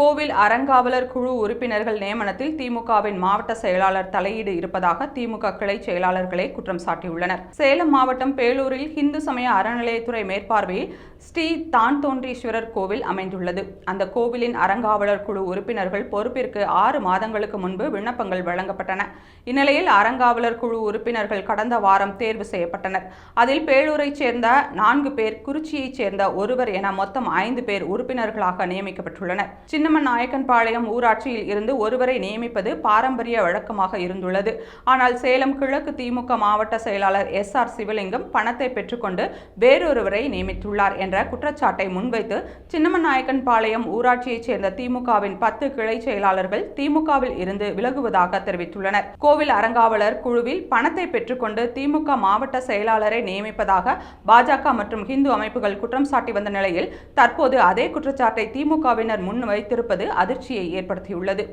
கோவில் அறங்காவலர் குழு உறுப்பினர்கள் நியமனத்தில் திமுகவின் மாவட்ட செயலாளர் தலையீடு இருப்பதாக திமுக கிளை செயலாளர்களே குற்றம் சாட்டியுள்ளனர். சேலம் மாவட்டம் பேலூரில் இந்து சமய அறநிலையத்துறை மேற்பார்வையில் ஸ்ரீ தான் தோன்றீஸ்வரர் கோவில் அமைந்துள்ளது. அந்த கோவிலின் அறங்காவலர் குழு உறுப்பினர்கள் பொறுப்பிற்கு ஆறு மாதங்களுக்கு முன்பு விண்ணப்பங்கள் வழங்கப்பட்டன. இந்நிலையில் அறங்காவலர் குழு உறுப்பினர்கள் கடந்த வாரம் தேர்வு செய்யப்பட்டனர். அதில் பேலூரைச் சேர்ந்த நான்கு பேர் குறிச்சியைச் சேர்ந்த ஒருவர் என மொத்தம் ஐந்து பேர் உறுப்பினர்களாக நியமிக்கப்பட்டுள்ளனர். சின்னமன் நாயக்கன்பாளையம் ஊராட்சியில் இருந்து ஒருவரை நியமிப்பது பாரம்பரிய வழக்கமாக இருந்துள்ளது. ஆனால் சேலம் கிழக்கு திமுக மாவட்ட செயலாளர் எஸ் ஆர் சிவலிங்கம் பணத்தை பெற்றுக்கொண்டு வேறொருவரை நியமித்துள்ளார் என்ற குற்றச்சாட்டை முன்வைத்து சின்னமன் நாயக்கன்பாளையம் ஊராட்சியைச் சேர்ந்த திமுகவின் பத்து கிளை செயலாளர்கள் திமுகவில் இருந்து விலகுவதாக தெரிவித்துள்ளனர். கோவில் அறங்காவலர் குழுவில் பணத்தை பெற்றுக்கொண்டு திமுக மாவட்ட செயலாளரை நியமிப்பதாக பாஜக மற்றும் ஹிந்து அமைப்புகள் குற்றம் சாட்டி வந்த நிலையில் தற்போது அதே குற்றச்சாட்டை திமுகவினர் முன் வைத்திருப்பது அதிர்ச்சியை ஏற்படுத்தியுள்ளது.